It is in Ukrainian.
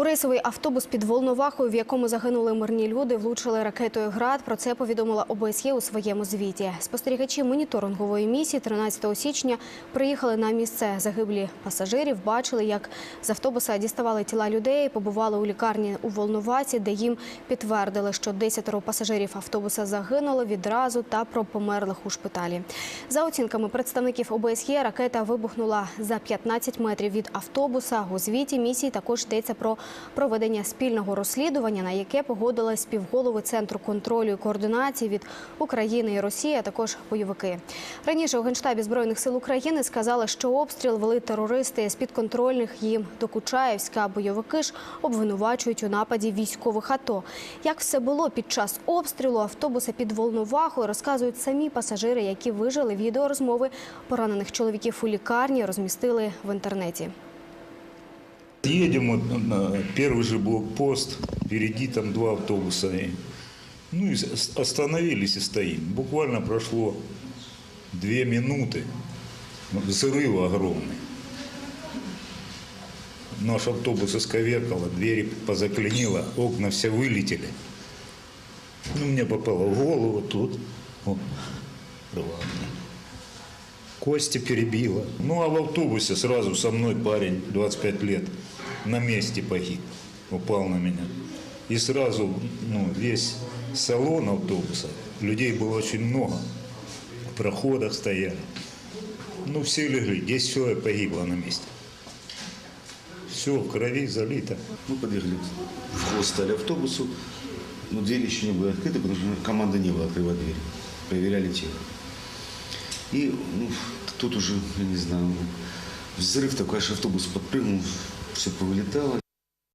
У рейсовий автобус під Волновахою, в якому загинули мирні люди, влучили ракетою «Град». Про це повідомила ОБСЄ у своєму звіті. Спостерігачі моніторингової місії 13 січня приїхали на місце загиблі пасажирів, бачили, як з автобуса діставали тіла людей, побували у лікарні у Волновасі, де їм підтвердили, що 10 пасажирів автобуса загинули відразу та про померлих у шпиталі. За оцінками представників ОБСЄ, ракета вибухнула за 15 метрів від автобуса. У звіті місії також йдеться про проведення спільного розслідування, на яке погодились співголови Центру контролю і координації від України і Росії, а також бойовики. Раніше у Генштабі Збройних сил України сказали, що обстріл вели терористи з підконтрольних їм до Кучаєвська. а Бойовики ж обвинувачують у нападі військових АТО. Як все було під час обстрілу автобуса під Волновахою, розказують самі пасажири, які вижили відеорозмови поранених чоловіків у лікарні, розмістили в інтернеті. Едем вот на первый же блокпост, впереди там два автобуса. Ну и остановились и стоим. Буквально прошло две минуты. Взрыв огромный. Наш автобус исковеркало, двери позаклинило, окна все вылетели. Ну, мне попало в голову тут. О, рваное. Кости перебило. Ну, а в автобусе сразу со мной парень, 25 лет, на месте погиб. Упал на меня. И сразу ну, весь салон автобуса, людей было очень много, в проходах стояли. Ну, все легли, 10 человек погибло на месте. Все в крови залито. Мы подъехали в хвост стали автобусу, но двери еще не были открыты, потому что команда не была открывать двери. Проверяли тех. И ну, тут уже, я не знаю, взрыв такой, аж автобус подпрыгнул, все повылетало.